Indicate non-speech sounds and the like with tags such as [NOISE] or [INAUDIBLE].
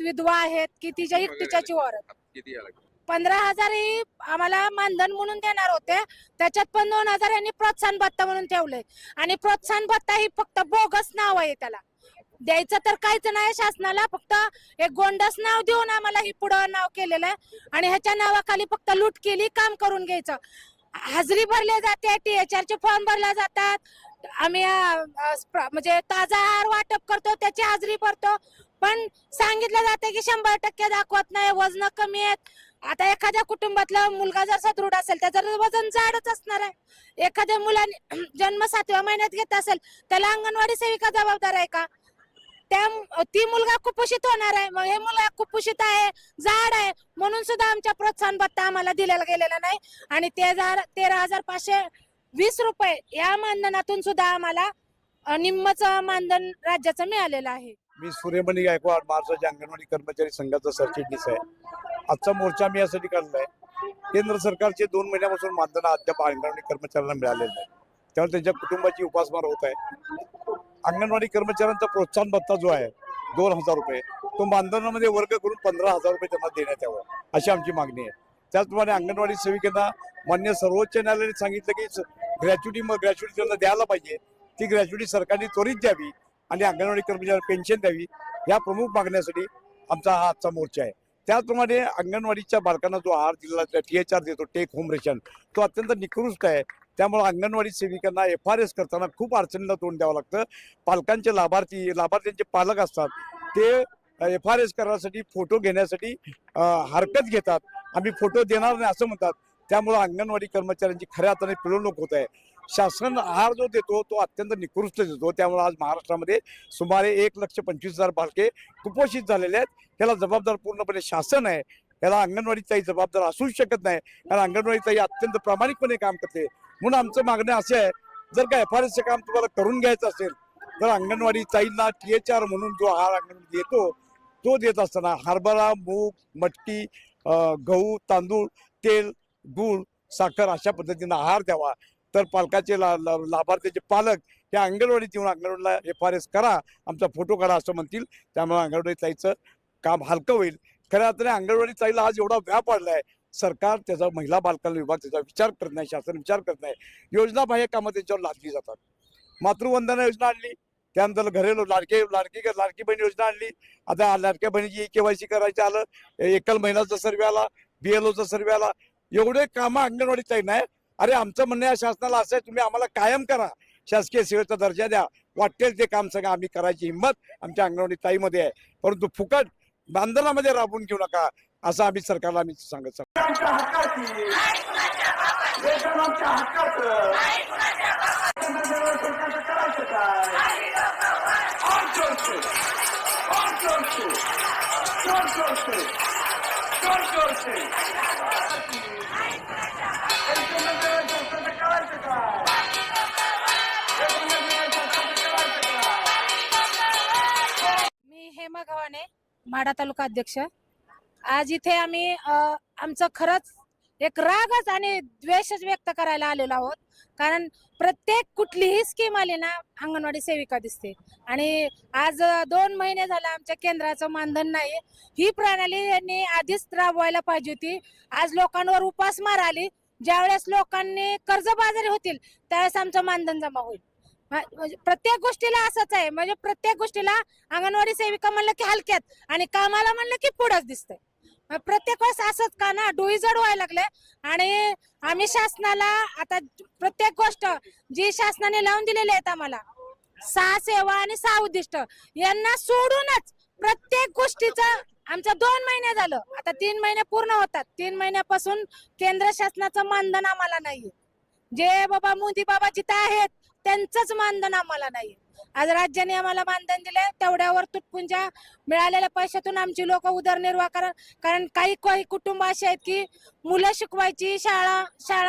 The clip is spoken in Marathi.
आहेत विधवा आहेत की तिच्या एकटीच्या जीवावर आहेत. किती यायला लागलं? पंधरा हजार ही आम्हाला मानधन म्हणून देणार होते. त्याच्यात पण दोन हजार यांनी प्रोत्साहन भत्ता म्हणून ठेवलंय. आणि प्रोत्साहन भत्ता ही फक्त बोगस नाव आहे त्याला. द्यायचं तर काहीच नाही शासनाला फक्त एक गोंडस नाव देऊन आम्हाला ही पुढं नाव केलेलं आहे. आणि ह्याच्या नावाखाली फक्त लूट केली काम करून घ्यायचं. हजेरी भरले जाते टीएचआर चे फॉर्म भरला जातात. आम्ही म्हणजे ताजा आहार वाटप करतो त्याची हाजरी भरतो. पण सांगितलं जाते की शंभर टक्के दाखवत नाही वजन कमी आहेत. आता एखाद्या कुटुंबातला मुलगा जर सदृढ असेल त्याचं वजन जाडच असणार आहे. एखाद्या मुलाने [CLEARS THROAT] जन्म सातव्या महिन्यात घेत असेल त्याला अंगणवाडी सेविका जबाबदार आहे का? त्या ती मुलगा कुपोषित होणार आहे. मग हे मुलगा कुपोषित आहे जाड आहे म्हणून सुद्धा आमच्या प्रोत्साहन भत्ता आम्हाला दिलेला गेलेला नाही. आणि ते हजार तेरा हजार पाचशे वीस रुपये या मानधनातून सुद्धा आम्हाला निम्मच मानधन राज्याचं मिळालेलं आहे. मी सूर्यमणी गायकवाड महाराष्ट्राच्या अंगणवाडी कर्मचारी संघाचा सरचिटणीस आहे. आजचा मोर्चा मी यासाठी काढलाय. केंद्र सरकारचे दोन महिन्यापासून मानधन अद्याप अंगणवाडी कर्मचाऱ्यांना मिळालेलं आहे त्यामुळे त्यांच्या कुटुंबाची उपासमार होत आहे. अंगणवाडी कर्मचाऱ्यांचा प्रोत्साहन भत्ता जो आहे दोन हजार रुपये तो मानधनामध्ये वर्ग करून पंधरा हजार रुपये त्यांना देण्यात यावं अशी आमची मागणी आहे. त्याचप्रमाणे अंगणवाडी सेविकांना मान्य सर्वोच्च न्यायालयाने सांगितलं की ग्रॅच्युटी मग ग्रॅच्युटी त्यांना द्यायला पाहिजे. ती ग्रॅच्युटी सरकारने त्वरित द्यावी आणि अंगणवाडी कर्मचाऱ्यांना पेन्शन द्यावी या प्रमुख मागण्यासाठी आमचा हा आजचा मोर्चा आहे. त्याचप्रमाणे अंगणवाडीच्या बालकांना जो आहार दिला टी एच आर देतो टेक होम रेशन तो अत्यंत निकृष्ट आहे. त्यामुळे अंगणवाडी सेविकांना एफ आर एस करताना खूप अडचणीला तोंड द्यावं लागतं. पालकांचे लाभार्थी लाभार्थ्यांचे पालक असतात. ते एफ आर एस करण्यासाठी फोटो घेण्यासाठी हरकत घेतात. आम्ही फोटो देणार नाही असं म्हणतात. त्यामुळं अंगणवाडी कर्मचाऱ्यांची खऱ्या अर्थाने पिळवणूक होत आहे. शासन आहार जो देतो तो अत्यंत निकृष्ट देतो. त्यामुळे आज महाराष्ट्रामध्ये सुमारे एक लक्ष पंचवीस हजार बालके कुपोषित झालेले आहेत. त्याला जबाबदार पूर्णपणे शासन आहे. याला अंगणवाडीचाही जबाबदार असूच शकत नाही. कारण अंगणवाडीचाही अत्यंत प्रामाणिकपणे काम करते. म्हणून आमचं मागणं असं आहे जर का एफ आर एसचं काम तुम्हाला करून घ्यायचं असेल तर अंगणवाडी ताईंना टी एच आर म्हणून जो आहार अंगणवाडी देतो तो देत असताना हरभरा मूग मटकी गहू तांदूळ तेल गूळ साखर अशा पद्धतीनं आहार द्यावा. तर पालकाचे ला, ला, लाभार्थ्याचे पालक हे अंगणवाडीत येऊन अंगणवाडीला एफ आर एस करा आमचा फोटो काढा असं म्हणतील. त्यामुळे अंगणवाडीत जायचं काम हलकं होईल. खऱ्या अर्थाने अंगणवाडी ताईला आज एवढा व्याप आहे सरकार त्याचा महिला बालकांना विभाग त्याचा विचार करत नाही शासन विचार करत नाही. योजना बाह्य कामं त्यांच्यावर लादली जातात. मातृवंदना योजना आणली. त्यानंतर घरेलो लाडके लाडकी लाडकी बहीण योजना आणली. आता लाडक्या बहिणीची केवायसी करायचं आलं एकल महिन्याचा सर्वे आला बीएलओचा सर्वे आला. एवढे कामं अंगणवाडी ताई नाही. अरे आमचं म्हणणं या शासनाला असं आहे तुम्ही आम्हाला कायम करा. शासकीय सेवेचा दर्जा द्या. वाटेल ते काम सगळं आम्ही करायची हिंमत आमच्या अंगणवाडी ताईमध्ये आहे. परंतु फुकट बांधनामध्ये राबवून घेऊ नका असं आम्ही सरकारला आम्ही सांगत सांगतो. मी हेमा गव्हाणे माढा तालुका अध्यक्ष. आज इथे आम्ही आमचं खरंच एक रागच आणि द्वेषच व्यक्त करायला आलेलो आहोत. कारण प्रत्येक कुठलीही स्कीम आली ना अंगणवाडी सेविका दिसते. आणि आज दोन महिने झाला आमच्या केंद्राचं मानधन नाही. ही प्रणाली यांनी आधीच राबवायला पाहिजे होती. आज लोकांवर उपासमार आली ज्यावेळेस लोकांनी कर्जबाजारी होतील त्यावेळेस आमचं मानधन जमा होईल. म्हणजे प्रत्येक गोष्टीला असंच आहे. म्हणजे प्रत्येक गोष्टीला अंगणवाडी सेविका म्हणलं की हलक्यात आणि कामाला म्हणलं की पुढंच दिसतंय. प्रत्येक वेळेस असंच का ना डोळी जड व्हायला लागले. आणि आम्ही शासनाला आता प्रत्येक गोष्ट जी शासनाने लावून दिलेली आहेत आम्हाला सहा सेवा आणि सहा उद्दिष्ट यांना सोडूनच प्रत्येक गोष्टीचं आमचं दोन महिने झालं. आता तीन महिने पूर्ण होतात. तीन महिन्यापासून केंद्र शासनाचं मानधन आम्हाला नाहीये. जे बाबा मोदी बाबा जिथं आहेत त्यांचंच मानधन आम्हाला नाही आज राज्याने आम्हाला मानधन दिले तेवढ्यावर तुटपुंजा मिळालेल्या पैशातून आमची लोक उदरनिर्वाह कारण काही काही कुटुंब असे आहेत की मुलं शिकवायची शाळा शाळा